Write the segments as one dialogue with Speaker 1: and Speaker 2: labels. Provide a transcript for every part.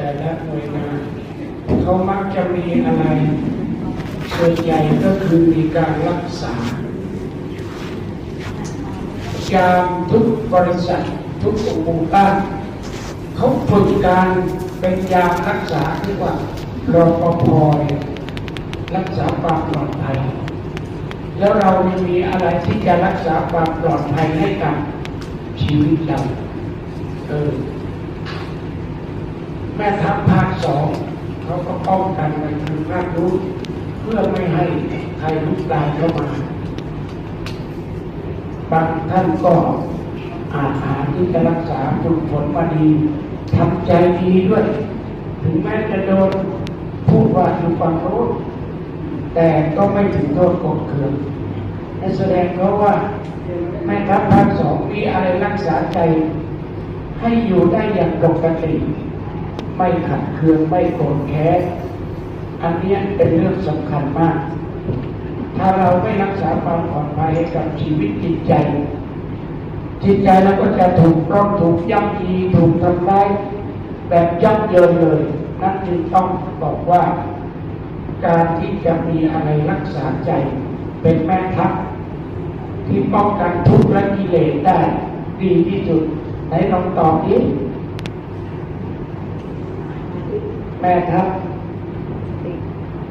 Speaker 1: แต่ละหน่วยงานเขามักจะมีอะไร ส่วนใหญ่ก็คือมีการรักษายามทุกบริษัททุกองค์กานเขาฝึกการเป็นยามรักษาที่ว่ารปภเนี่ยรักษาความปลอดภัย แล้วเราม่มีอะไรที่จะรักษาความปลอดภัยให้กับชีวิตเราเออ แม่ทัพภาคสองเขาก็ป้องกันในทางภาครู้เพื่อไม่ให้ใครลุกลามเข้ามาบางท่านก็อาหาที่จะรักษาคุณผลมาดีทำใจดีด้วย ถึงแม้จะโดนพูดว่าอยู่ฝั่งโน้แต่ก็ไม่ถึงโทษกดเคืองนั่นแสดงเพราะว่าแม่ทัพภาคสองมีอะไรรักษาใจ ให้อยู่ได้อย่างปกติ ไม่ขัดเคืองไม่โกรธแค้นอันเนี้ยเป็นเรื่องสำคัญมาก ถ้าเราไม่รักษาความปลอดภัยให้กับชีวิตจิตใจ จิตใจเราก็จะถูกปล้องถูกย่ำยีถูกทำร้ายแบบยับเยินเลยนั่นจึงต้องบอกว่า การที่จะมีอะไรรักษาใจ เป็นแม่ทัพที่ป้องกันทุกข์และกิเลสได้ ดีที่สุดไหนลองตอบดิ แม่ทัพ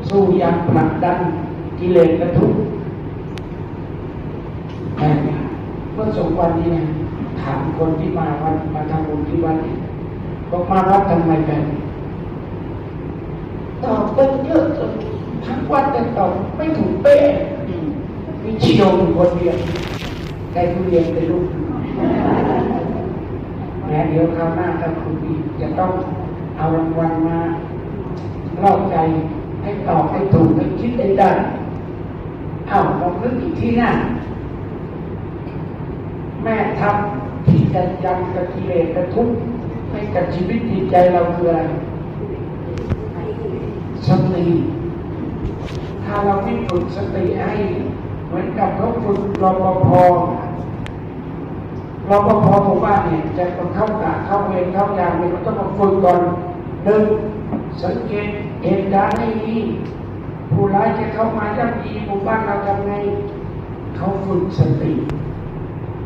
Speaker 1: สู้ยังผลักดันกิเลสและทุกแม่เมื่อสองวันนี้นะถามคนที่มาวันมาทำบุญที่วัดเนี่ยบอกมาวัดทำไมกันตอบกันเยอะจนทั้งวันแต่ตอบไม่ถูกเป๊ะมีเชียวคนเดียวได้ทุเรียนเป็นลูกแม้เดี๋ยวคราวหน้าถ้าคุณดีจะต้อง เอารางวัลมาล่อใจให้ตอบให้ถูกให้คิดให้ได้เอ้าลองนึกอีกที่หน้าแม่ทำที่จะยังกับกิเลสกับทุกข์ให้กับชีวิตจิตใจเราคืออะไรสติถ้าเราไม่ฝึกสติให้เหมือนกับเขาฝึกรปภรปภหมู่บ้านเนี่ยจะต้องเข้ากะเข้าเวรเข้ายามเนี่ยมันต้องมาฝึกก่อน หนึ่งสังเกตเหตุการณ์ให้ดีผู้ร้ายจะเข้ามาย่ำยีหมู่บ้านเราทำไงเขาฝึกสติ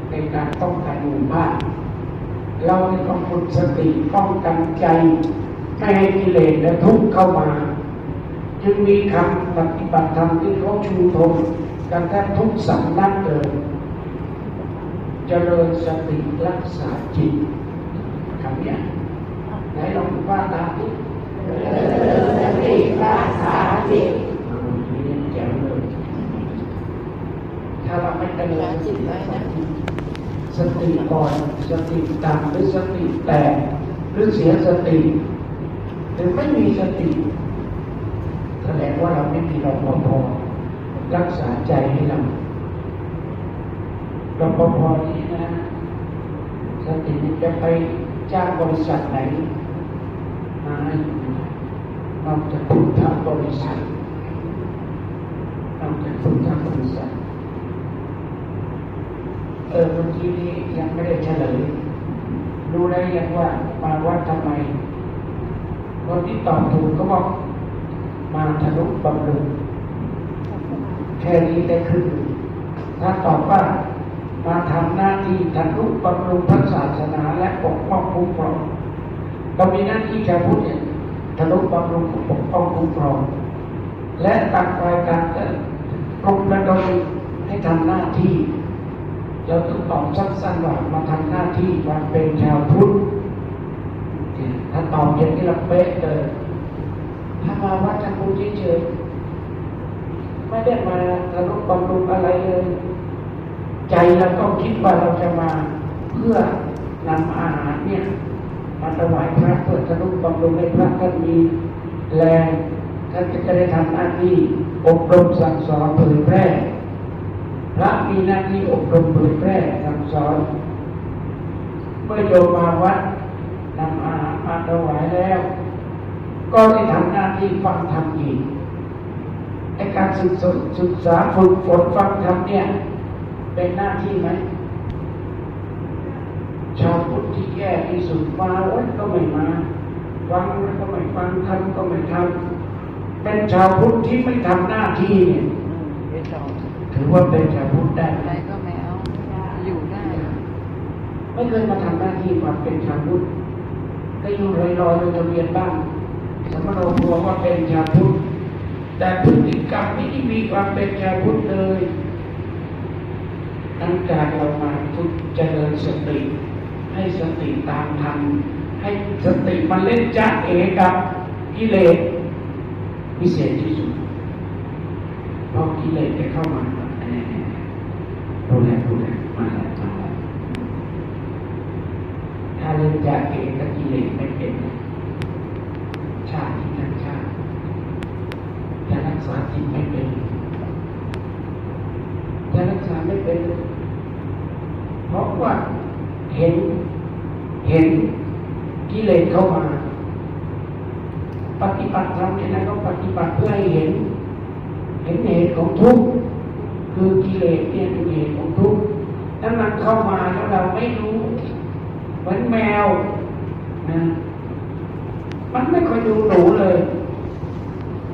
Speaker 1: ในการป้องกันหมู่บ้าน เราต้องฝึกสติป้องกันใจไม่ให้กิเลสและทุกข์เข้ามา จึงมีคำปฏิบัติธรรมที่เขาชูธงกันแทบทุกสำนักเลยเจริญสติรักษาจิตคำนลองว่าตามที่
Speaker 2: สติรักษาจิต
Speaker 1: นี่แจ๋วเลย ถ้าเราไม่เจริญ
Speaker 2: จิตไว้นะ
Speaker 1: ส ติก่อนสติต่ำหรือสติแตกหรือเสียสติ หรือไม่มีสติแสดงว่าเราไม่มีรปภรักษาใจให้เรารปภนี้นะสติจะไปจ้างบริษัทไหนมาให้นอกจากพุทธบริษัทนอกจากพุทธบริษัท เออเมื่อกี้นี้ยังไม่ได้เฉลยรู้ได้ยังว่ามาวัดทำไม คนที่ตอบถูกก็บอกมาทะลุบำรุงแค่นี้ได้ครึ่งหนึ่งถ้าตอบว่ามาทำหน้าที่ทะลุบำรุงพระศาสนาและปกป้องคุ้มครองเรามีหน้าที่จะพูดเนี่ยทะลุบำรุงปกป้องคุ้มครอง และต่างฝ่ายต่างจะปลุกระดมให้ทำหน้าที่ เราต้องตอบสั้นๆว่ามาทำหน้าที่ความเป็นชาวพุทธถ้าตอบอย่างนี้เราเป๊ะเลยถ้ามาวัดทำบุญเฉยๆไม่ได้มาทะลุบำรุงอะไรเลย ใจเราต้องคิดว่าเราจะมาเพื่อนำอาหารเนี่ยมาถวายพระเพื่อทะลุบำรุงให้พระท่านมีแรงท่านจะได้ทำหน้าที่อบรมสั่งสอนเผยแพร่ ระมีหน้าที่อบรมเผยแพร่สั่งสอน เมื่อโยมมาวัดนำอาหารมาถวายแล้ว ก็ได้ทำหน้าที่ฟังธรรมอีกไอการศึกษาศึกษาฝึกฝนฟังธรรมเนี่ย เป็นหน้าที่ไหมชาวพุทธที่แย่ที่สุดมาวัดก็ไม่มาฟังก็ไม่ฟังทำก็ไม่ทำเป็นชาวพุทธที่ไม่ทำหน้าที่เนี่ย ถือว่าเป็นชาวพุทธได้
Speaker 2: อะ
Speaker 1: ไหม
Speaker 2: ไรก็ไม่เอาอยู่ได้
Speaker 1: ไม่เคยมาทำหน้าที่ความเป็นชาวพุทธก็อยู่ลอยๆลอยทะเบียนบ้างสมโนครัวว่าเป็นชาวพุทธแต่พฤติกรรมไม่ได้มีความเป็นชาวพุทธเลยตั้งการเรามาฝึกเจริญสติ ให้สติตามทันให้สติมันเล่นจ้าเอกับกิเลสพิเศษที่สุดเพราะกิเลสจะเข้ามา อันนี้ดูแลดูแลมาแล้วมาแล้วถ้าเล่นจ้าเกับกิเลสไม่เป็นชาตินี้ทั้งชาติจะรักษาจิตไม่เป็นจะรักษาไม่เป็นเพราะว่าเห็นเห็นกิเลสเข้ามาปฏิบัติธรรมเนี่ยนะก็ปฏิบัติเพื่อให้เห็น เห็นเหตุของทุกข์ คือกิเลสเนี่ยคือเหตุของทุกข์ถ้ามันเข้ามาแล้วเราไม่รู้เหมือนแมวนะมันไม่ค่อยดูหนูเลย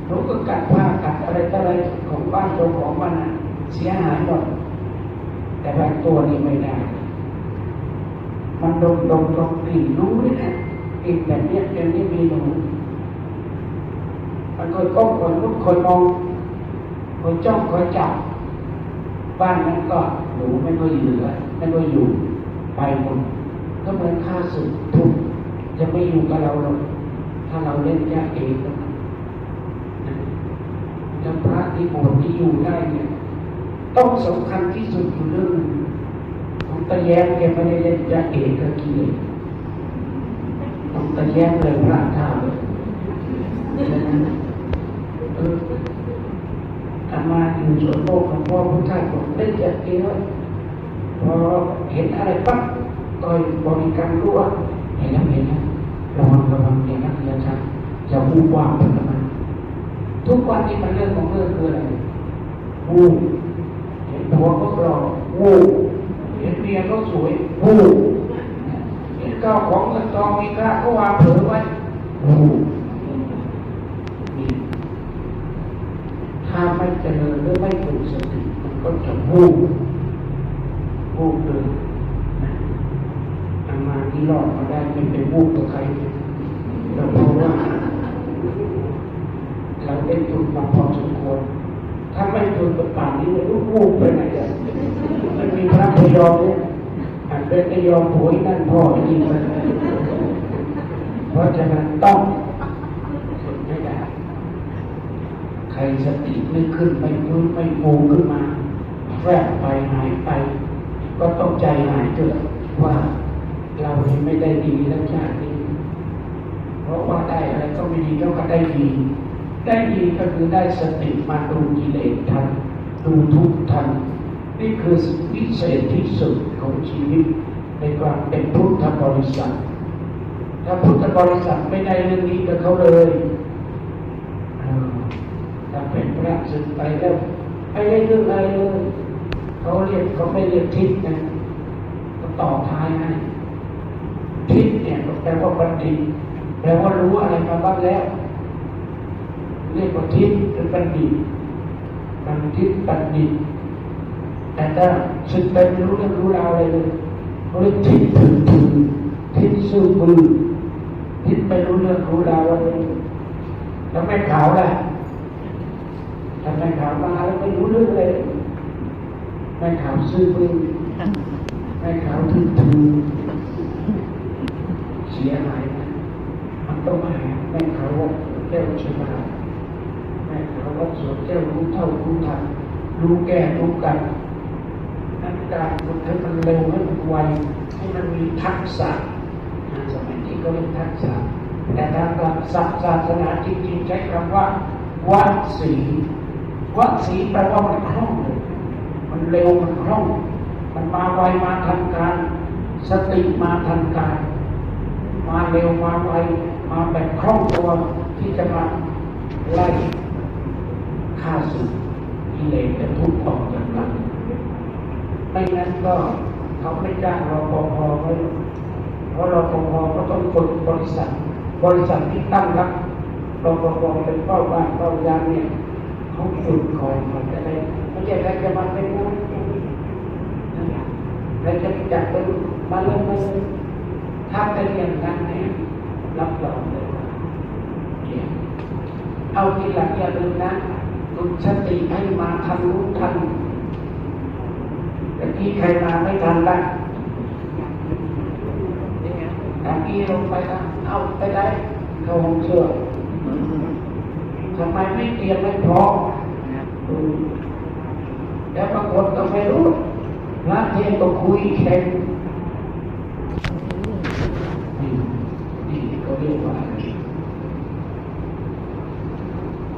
Speaker 1: หนูก็กัดผ้ากัดอะไรต่ออะไรของบ้านตัวของมันนะเสียหายหมดแต่บางตัวนี่ไม่ได้ มันดมดมดมกลิ่นรู้ด้วยนะกลิ่นแบบเนี้ยเดี๋ยวนี้มีหนูมันคอยก้มคอยลุกคอยมองคอยจ้องคอยจับ บ้านนั้นก็หนูไม่ค่อยเหลือไม่ค่อยอยู่ไปหมดก็เหมือนค่าสุดทุกจะไม่อยู่กับเราหรอกถ้าเราเล่นยากเองนะแล้วพระที่บวชที่อยู่ได้เนี่ย ต้องสำคัญที่สุดอยู่เรื่องหนึ่งของตะแย้มแกไม่ได้เล่นยากเอกกับกิเลสของตะแย้มเลยพระท่าเลยเออ อามาอยู่ส่วนโลกของพ่อพุทธาบอกเล่นยาเอกเลยพอเห็นอะไรปั๊บต่อยบริกรรมรู้ว่าเห็นแล้วเห็นแล้วระวังระวังอย่านักอย่าชักอย่าวูบวาบเป็นมันทุกวันนี้มันเรื่องของเรื่องคืออะไรวูบเห็นผัวก็รอวูบเห็นเมียก็สวยวูบเห็นข้าวของเงินทองมีค่าก็วางเผลอไว้วูบนี่ ถ้าไม่เจริญหรือไม่ฝึกสติมันก็จะวูบวูบเลยนะอามาที่รอดมาได้เป็นวูบกับใครเราเพราะว่าเราได้ฝึกมาพอสมควรถ้าไม่ฝึกกับป่านนี้ม่รู้วูบไปไหนเลยมันมีพระพยอมเนี่ยอาจเป็นพยอมผัวนั่นพ่อยิงมันเพราะฉะนั้นต้องฝึกไม่ได้ ใค รสติไม่ขึ้นไม่ยืนไม่ฟูขึ้นมาแฝงไปหายไป ก็ต้องใจหายเกิดว่าเราไม่ได้ดีแล้วชาตินี้เพราะว่าได้อะไรก็ไม่ดีแล้วก็ได้ดี ได้ดีก็คือได้สติมาดูกิเลสทันดูทุกทันนี่คือวิเศษที่สุดของชีวิตในความเป็นพุทธบริษัทถ้าพุทธบริษัทไม่ได้เรื่องนี้กับเขาเลย ถ้าเป็นพระสึกไปแล้วไม่ได้เรื่องอะไรเลยเขาเรียกเขาไม่เรียกทิศนะก็ต่อท้ายให้ทิศเนี่ยแปลว่าบัณฑิตแปลว่ารู้อะไรมาบ้างแล้ว เรียกว่าทิศหรือบัณฑิตบัณฑิตบัณฑิตแต่ถ้าสึกไปไม่รู้เรื่องรู้ราวอะไรเลยเขาเรียกทิศถึงถึงทิศสู้มือทิศไม่รู้เรื่องรู้ราวอะไรแล้วไม่ขาวล่ะ ถ้าไม่ขาวมาแล้วไม่รู้เรื่องเลยไม่ขาวซื่อมือไม่ขาวถึงถึงเสียหายมันต้องมาหาแม่เขาว่าแก้วชนะแม่เขาว่าสวนแก้วรู้เท่ารู้ทันรู้แก้รู้กันนักการมันให้มันเร็วให้มันไวให้มันมีทักษะสมัยนี้ก็เรียกทักษะแต่ทางหลักศาสนาจริงๆใช้คำว่าวัดสี วัดสีแปลว่ามันคล่องเลย มันเร็วมันคล่อง มันมาไวมาทันการ สติมาทันการ มาเร็วมาไวมาแบบคล่องตัวที่จะมาไล่ฆ่าศึกกิเลสและทุกข์ออกจากหลังไม่งั้นก็เขาไม่จ้างรปภไว้เพราะรปภก็ต้องฝึกบริษัท บริษัทที่ตั้งรับรปภเป็นเป้าบ้านเป้ายามเนี่ย เขาฝึกคอยมันจะได้ไม่ใช่ใครจะมาเป็นนู้นเป็นนี่นะครับใครจะจับเป็นมาลงมือถ้าไปเรียนกันเนี่ยรับรองเลยเนี่ยเอาทีหลังอย่าลืมนะฝึกสติให้มาทันรู้ทันแต่ที่ใครมาไม่ทันละตะกี้ลงไปนะเอาไปได้เขาห้องเสื้อ ทำไมไม่เตรียมไม่พร้อมแล้วบางคนก็ไม่รู้พระเทศน์ก็คุยแข่งนี่นี่ก็เรียกว่าอะไร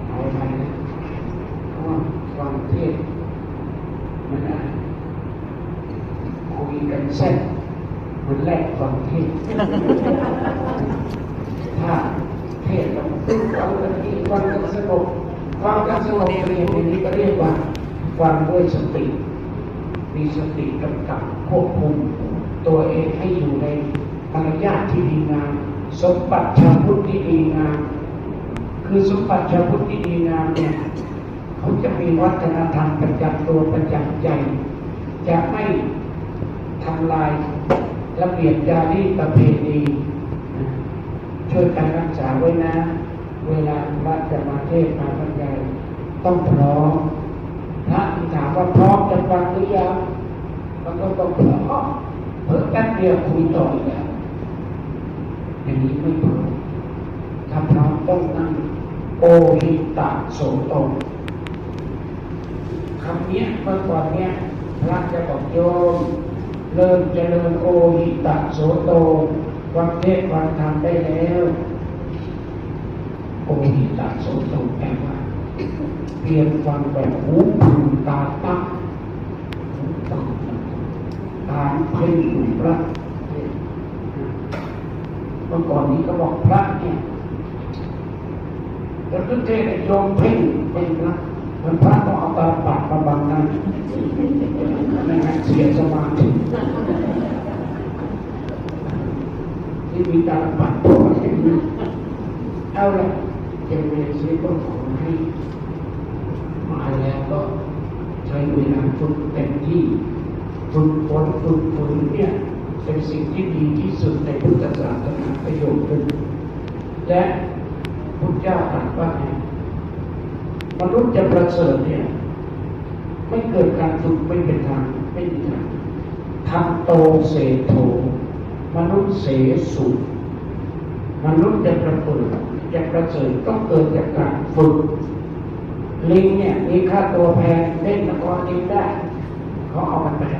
Speaker 1: เอาไปนะเพราะว่าฟังเทศมันนะคุยกันเส้นมันแรกฟังเทศน์ ถ้าเทศน์เราตึ้งฟังกันที่ฟั งกันสงบฟักันสงบเรียนนี้ก็เรียกว่าฟังด้วยสติ มีสติกำกับควบคุมตัวเองให้อยู่ในมารยาทที่ดีงามสมบัติชาวพุทธที่ดีงามคือสมบัติชาวพุทธที่ดีงามเนี่ยเขาจะมีวัฒนธรรมประจำตัวประจำใจ จะไม่ทำลายระเบียบจารีตประเพณีช่วยกันรักษาไว้นะ เวลาพระจะมาเทศน์มาบรรยายต้องพร้อมพระที่ถามว่าพร้อมจะฟังหรือยังมันก็ต้องพร้อมเพิ่แป๊บเดียวคุยต่ออีกแล้วอย่างนี้ไม่พร้อมถ้าพร้อมต้องนั่งโอหิตะโสโตคำนี้เมื่อก่อนเนี้ยพระจะบอกโยมเริ่มเจริญโอหิตะโสโตวังเทศวังธรรมได้แล้ว โอหิตะโสโตแปลว่าเพียงฟังแบบหูพึงตาตั้งหูตั้งตามเพ่งอยู่พระเมื่อก่อนนี้ก็บอกพระเนี่ยแล้วก็เทศน์โยมเพ่งเป็นะมันพระต้องเอาตาปากมาบังนั้นไม่งั้นเสียสมาธิที่มีตาปัดตัวเห็นไหม เอาละเจเวซีก็ขอให้มาแล้วก็ใช้เวลาฝึกเต็มที่ฝึกฝนฝึกฝนเนี่ยเป็นสิ่งที่ดีที่สุดในพุทธศาสนาประโยชน์หนึ่งและพุทธเจ้าตรัสว่าไงมนุษย์จะประเสริฐเนี่ยไม่เกิดการฝึกไม่เป็นทางไม่มีทางทำโตเสโถมนุษย์เสสุมนุษย์จะประเสริฐ จะประเสริฐก็เกิดจากการฝึก ลิงเนี่ยมีค่าตัวแพงเล่นละครลิงได้เขาเอามันไปท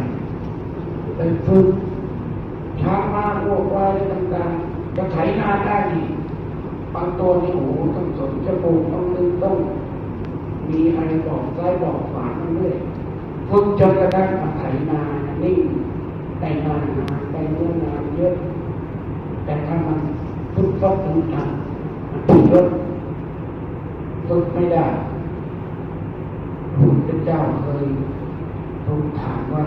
Speaker 1: ำไปฝึกช้างม้าวัวควายอะไรต่างๆจะไถนาได้ดีบางตัวนี่โอ้โหต้องสนจมูกต้องลึงต้อง มีอะไรบอกซ้ายบอกขวามันด้วยฝึกจนกระทั่งมาไถนานิ่งได้นานนานได้เนื้อนานเยอะแต่ถ้ามันฝึกฟักถึงทัน มันผิดรถไม่ได้พระพุทธเจ้าเคยทูลถามว่า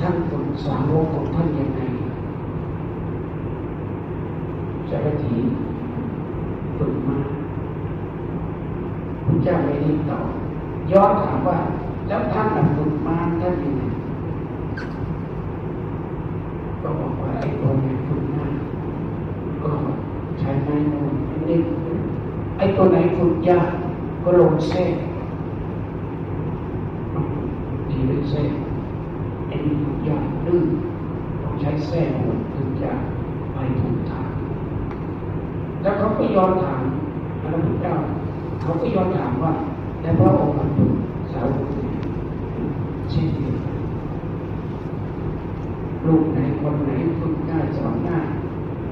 Speaker 1: ท่านฝึกสาวกของท่านยังไงสารถีฝึกมาพระเจ้าไม่ได้ตอบย้อนถามว่า แล้วท่านน่ะฝึกมาท่านยังไงก็บอกว่าไอ้ตัวไหนฝึกง่ายก็ใช้ น้นไม้นี่ไอ้ตัวไหนฝึกยากก็ลงเส้นดีเลยเส้นไอ้นี่ฝึกยากดื้อต้องใช้เส้นถึงจะไปถูกทางแล้วเขาก็ย้อนถามพระพุทธเจ้าเขาก็ย้อนถามว่าแล้วพระองค์มาฝึกสาวกเช่นเดียวกันลูกไหนคนไหนฝึกง่ายสอนง่าย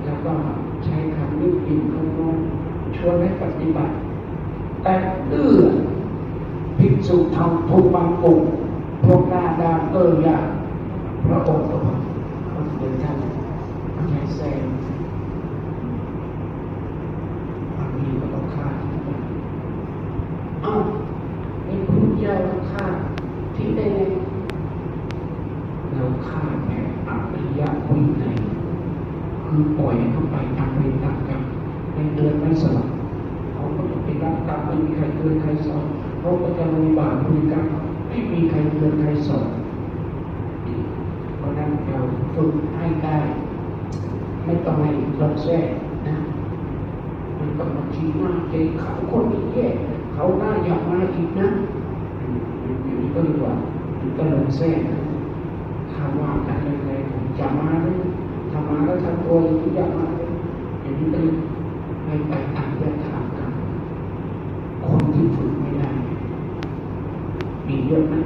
Speaker 1: แล้วก็ นึกกินคำนองชวนให้ปฏิบัติ แต่ดื้อภิกษุทำทุกบางกลุ่มพวกหน้าด้านเออยากพระองค์ก็บอกคนเดินท่านใช้แซงบางทีก็ต้องฆ่าทิ้งไปเอ้านี่พระพุทธเจ้าต้องฆ่าทิ้งได้เราฆ่าแผ่อริยวินัย คือปล่อยให้เขาไปตามเวรตามกรรมเป็นเดือนไม่สลับเขาก็จะไปรับกรรมไม่มีใครเตือนใครสอนเขาก็จะลุยบาปลุยกรรมไม่มีใครเตือนใครสอนเพราะนั้นเราฝึกให้ได้ไม่ต้องให้รถแท้นะมันก็มาชี้หน้าเจเขาคนนี้แย่เขาหน้าอยากมาอีกนะอยู่ดีก็ดีกว่ามันก็ลงแท้นะถ้าว่าอะไรผมจะมาเลยถ้า มาแล้วทำตัวอย่างนี้อยากมาอย่างนี้ก็ไม่ไปตามเรื่องทางกันคนที่ฝึกไม่ได้มีเยอะนะ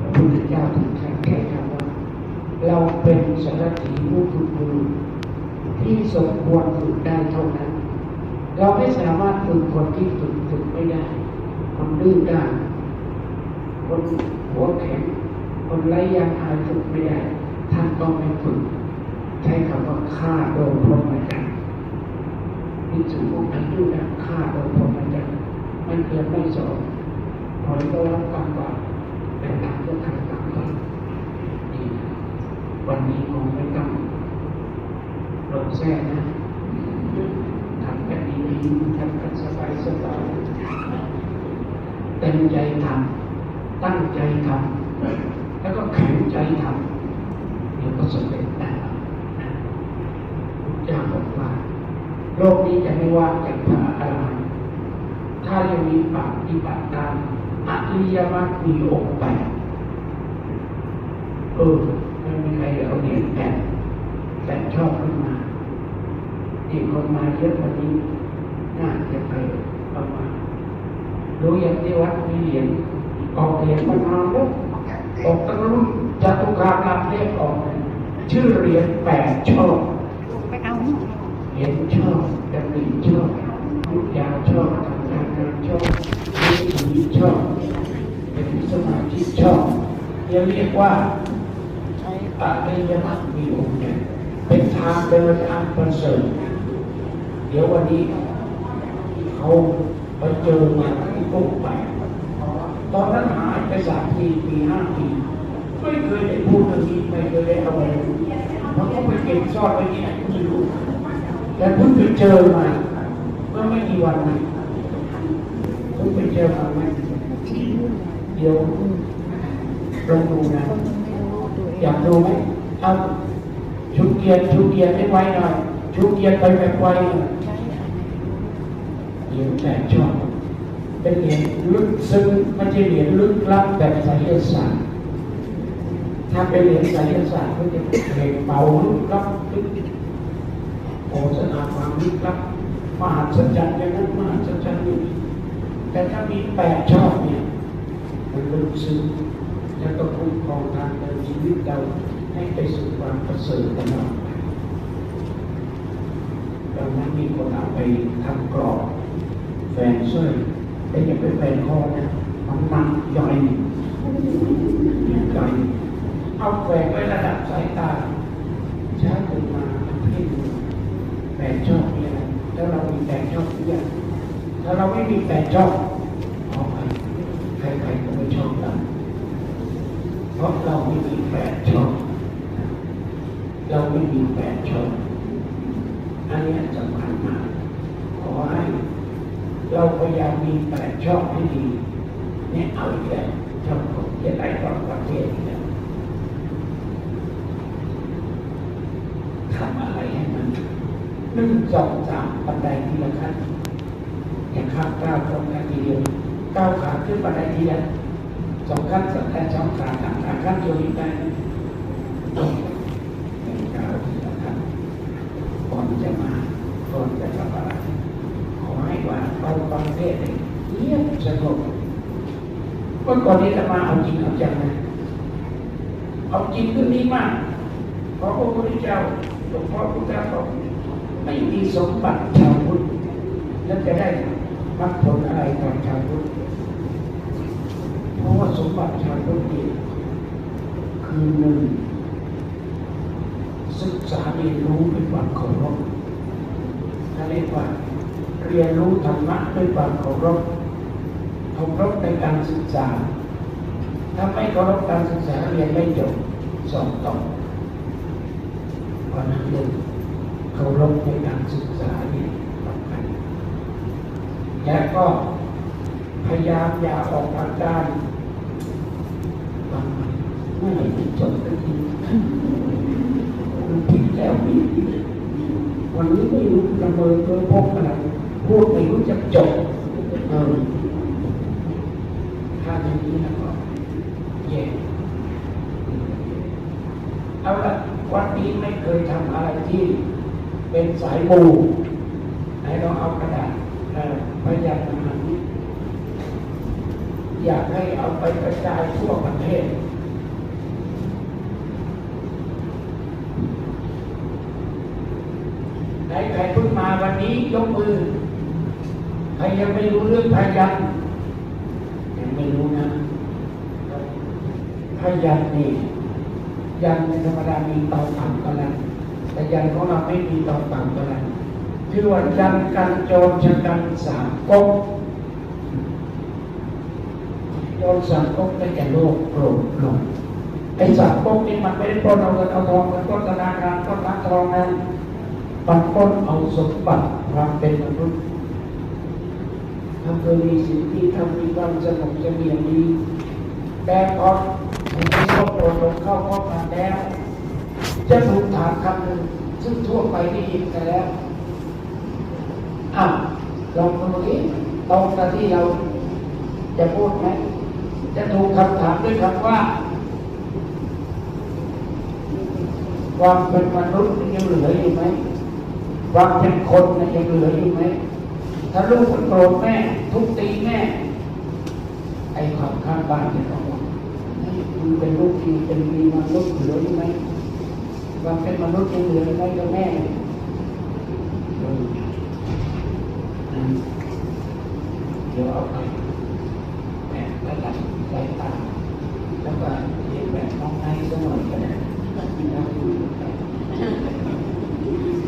Speaker 1: พระพุทธเจ้าถึงแค่แค่คำว่า เราเป็นสารถีผู้ฝึกบุรุษที่สมควรฝึกได้เท่านั้น เราไม่สามารถฝึกคนที่ฝึกฝึกไม่ได้คนดื้อด้านคนหัวแข็งคนไร้ยางอายฝึกไม่ได้ท่านก็ไม่ฝึก ใช้คำว่าฆ่าโดยพรหมจรรย์นี่ถือว่าอายุนะฆ่าโดยพรหมจรรย์มันเกิดไม่สอนพอได้รับกรรมบาปแต่ตามก็ทำกรรมบาปนี่วันนี้คงไม่ต้องหลงแท้นะทำกันดีๆทำกันสบายสบายเต็มใจทำตั้งใจทำแล้วก็แข็งใจทำเดี๋ยวก็สำเร็จได้พุทธเจ้าบอกว่า โลกนี้จะไม่ว่างจากพระอรหันต์ถ้ายังมีปฏิบัติตามอริยมรรคมีองค์แปดเออไม่มีใครเอาเหรียญแปดแปดชอบขึ้นมาที่คนมาเยอะวันนี้น่าจะไปประมาณรู้อย่างที่วัดมีเหรียญออกเหรียญมานานแล้วออกตั้งรุ่นจตุคามรามเรียกออก ชื่อเหรียญแปดชอบ
Speaker 2: ไปเอ
Speaker 1: เหรียญชอบดำริชอบยุทยาชอบทำการงานชอบวิถีชอบ เป็นสมาธิชอบเรียกว่า
Speaker 2: ใช้
Speaker 1: อริยมรรคมีองค์เป็นทางเดินทางประเสริฐเดี๋ยววันนี้เขาไปเจอมาที่ปุ๊บไปตอนนั้นหายไปสามปีปีห้าปีไม่เคยได้พูดเรื่องนี้ไม่เคยได้เอาไปมันก็ไปเก็บซ่อนไว้ที่ไหนไม่รู้ แต่เพิ่งไปเจอมาเมื่อไม่กี่วันนี้เพิ่งไปเจอมาไหมเดี๋ยวลองดูนะอยากดูไหมเอาชุดเกียร์ชุดเกียร์ให้ไว้หน่อยชุดเกียร์ไปแบบไวหน่อยเหรียญแปดชอบเป็นเหรียญลึกซึ้งไม่ใช่เหรียญลึกลับแบบไสยศาสตร์ถ้าเป็นเหรียญไสยศาสตร์ก็จะเป็นเหรียญเบาลึกลับลึก โฆษณาความลึกลับมหัศจรรย์อย่างนั้นมหัศจรรย์อย่างนี้แต่ถ้ามีแปดชอบเนี่ยมันลึกซึ้งแล้วก็คุ้มครองทางเดินชีวิตเราให้ไปสู่ความประเสริฐตลอดดังนั้นมีคนเอาไปทำกรอบ แฟนสร้อยแต่อย่าไปแฟนคอนะมันหนักใหญ่ใหญ่เอาแฝงไว้ระดับสายตาช้าตื่นมาให้ดู แฟนชอบมีอะไรถ้าเรามีแฟนชอบทุกอย่างถ้าเราไม่มีแฟนชอบออกไปใครๆก็ไม่ชอบเราเพราะเราไม่มีแปดช่องเราไม่มีแปดช่องอันนี้สำคัญมากขอให้เราพยายามมีแปดช่องให้ดีเนี่ยเอาอีกแล้วช่องผมจะได้รอบประเทศอีกแล้วทำอะไร หนึ่งสองสามบันไดทีละขั้นอย่าข้ามก้าวตรงกันทีเดียวก้าวขาขึ้นบันไดทีละสองขั้นสัตแต่สองขาสามขาขั้นตัวนี้ได้ต้องเป็นก้าวที่ละขั้นก่อนจะมาก่อนจะทำอะไรขอให้ว่าเราฟังเทศน์เงียบสงบเมื่อก่อนนี้จะมาเอาจริงเอาจังนะเอาจริงเรื่องนี้มากเพราะพระพุทธเจ้าหลวงพ่อพุทธเจ้าบอก ไม่มีสมบัติชาวพุทธแล้วจะได้มรรคผลอะไรกับชาวพุทธเพราะว่าสมบัติชาวพุทธคือหนึ่งศึกษาเรียนรู้ด้วยความเคารพถ้าเรียกว่าเรียนรู้ธรรมะด้วยความเคารพเคารพในการศึกษา ถ้าไม่เคารพการศึกษาเรียนไม่จบสอบตกเพราะนั้นหนึ่ง เคารพในการศึกษานี่สำคัญและก็พยายามอย่าออกอาการบางเมื่อไหร่จบสักทีมันผิดแล้วนี่วันนี้ไม่รู้จะเมินเพ้อพกอะไรพูดไม่รู้จะจบเออถ้าอย่างนี้แล้วก็แย่เอาละวันนี้ไม่เคยทำอะไรที่ เป็นสายบูไหนเราเอากระดาษเอ่อพยานมาอยากให้เอาไปกระจายทั่วประเทศไหนใครเพิ่งมาวันนี้ยกมือใครยังไม่รู้เรื่องพยัญยังไม่รู้นะพยัญนี่ยันในธรรมดามีเตาต่ำกว่านั้น แต่ยันของเราไม่มีเตาต่ำกว่านั้นคือว่ายันกันโจรชะกันสามก๊กโจรสามก๊กได้แก่โลกโกรธหลงไอ้สามก๊กนี่มันไม่ได้ปล้นเอาเงินเอาทองมันปล้นธนาคารปล้นร้านทองนั้นมันปล้นเอาสมบัติความเป็นมนุษย์ทำเคยมีสิ่งที่ทำมีความสงบเสงี่ยมดีแต่พอผมไปเข้าโปรดลงเข้าข้อมาแล้ว จะถูกถามคำหนึ่งซึ่งทั่วไปได้ยินกันแล้วอ้าวลองดูดิตรงกับที่เราจะพูดไหมจะถูกคำถามด้วยคำว่า ความเป็นมนุษย์ยังเหลืออยู่ไหมความเป็นคนนะยังเหลืออยู่ไหมถ้าลูกมันโกรธแม่ ทุบตีแม่ ไอ้ความข้างบ้านจะต้องว่าเฮ้ยคุณเป็นลูกที่เป็นมีมนุษย์เหลืออยู่ไหม วามเป็นมนุษย์ยังเหลืออยู่ไหมกับแม่เดี๋ยวเอาไปแม่ระดับสายตาแล้วก็เรียนแบบน้องไนท์สักหน่อยก็ได้นะ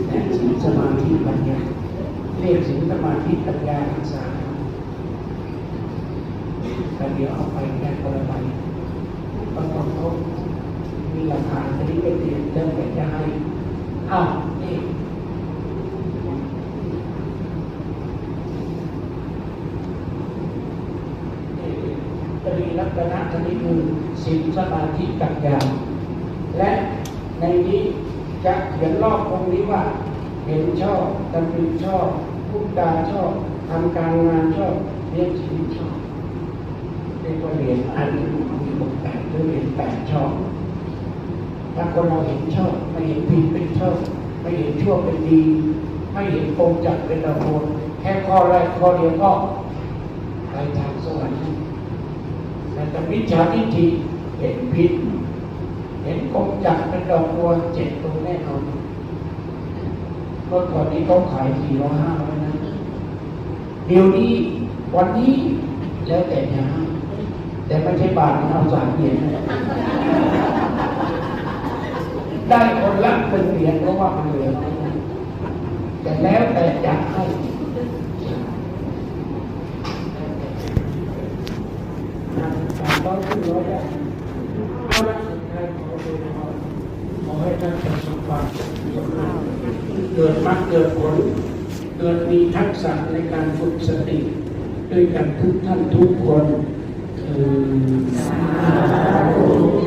Speaker 1: แต่สิงสมาธิปัญญาเรียกสิงสมาธิปัญญาศึกษาแต่เดี๋ยวเอาไปแค่คนละใบปรากฏเขามีหลักฐานที่ไป เริ่มไปจะให้อ้าวนี่ตรีลักษณะชนิดคือสินสมาธิปัญญาและในนี้จะเขียนรอบตรงนี้ว่า เห็นชอบดำริชอบพูดจาชอบทำการงานชอบเลี้ยงชีวิตชอบเรียกว่าเรียนอันมีบทแปดหรือเรียนแปดชอบ ถ้าคนเราเห็นชอบไม่เห็นผิดเป็นชอบไม่เห็นชั่วเป็นดี ไม่เห็นโกงจัดเป็นระโนแค่ข้อแรกข้อเดียวก็ไปทางสวรรค์แต่ถ้ามิจฉาทิฏฐิเห็นผิด เห็นโกงจัดเป็นดอกบัวเจ็บตรงแน่นอนเมื่อก่อนนี้เขาขายสี่ร้อยห้าร้อยนะเดี๋ยวนี้วันนี้แล้วแต่จะห้แต่ไม่ใช่บาทนะเอาสามเหรียญนะ ได้คนละหนึ่งเหรียญเพราะว่ามันเหลือน้อยนะแต่แล้วแต่จะให้นะการต้องขึ้นร้ได้เอาละสุดท้ายขอโดยพรขอให้ท่านประสบความสำเร็จเกิดมรรคเกิดผลเกิดมีทักษะในการฝึกสติด้วยกันทุกท่านทุกคนคือ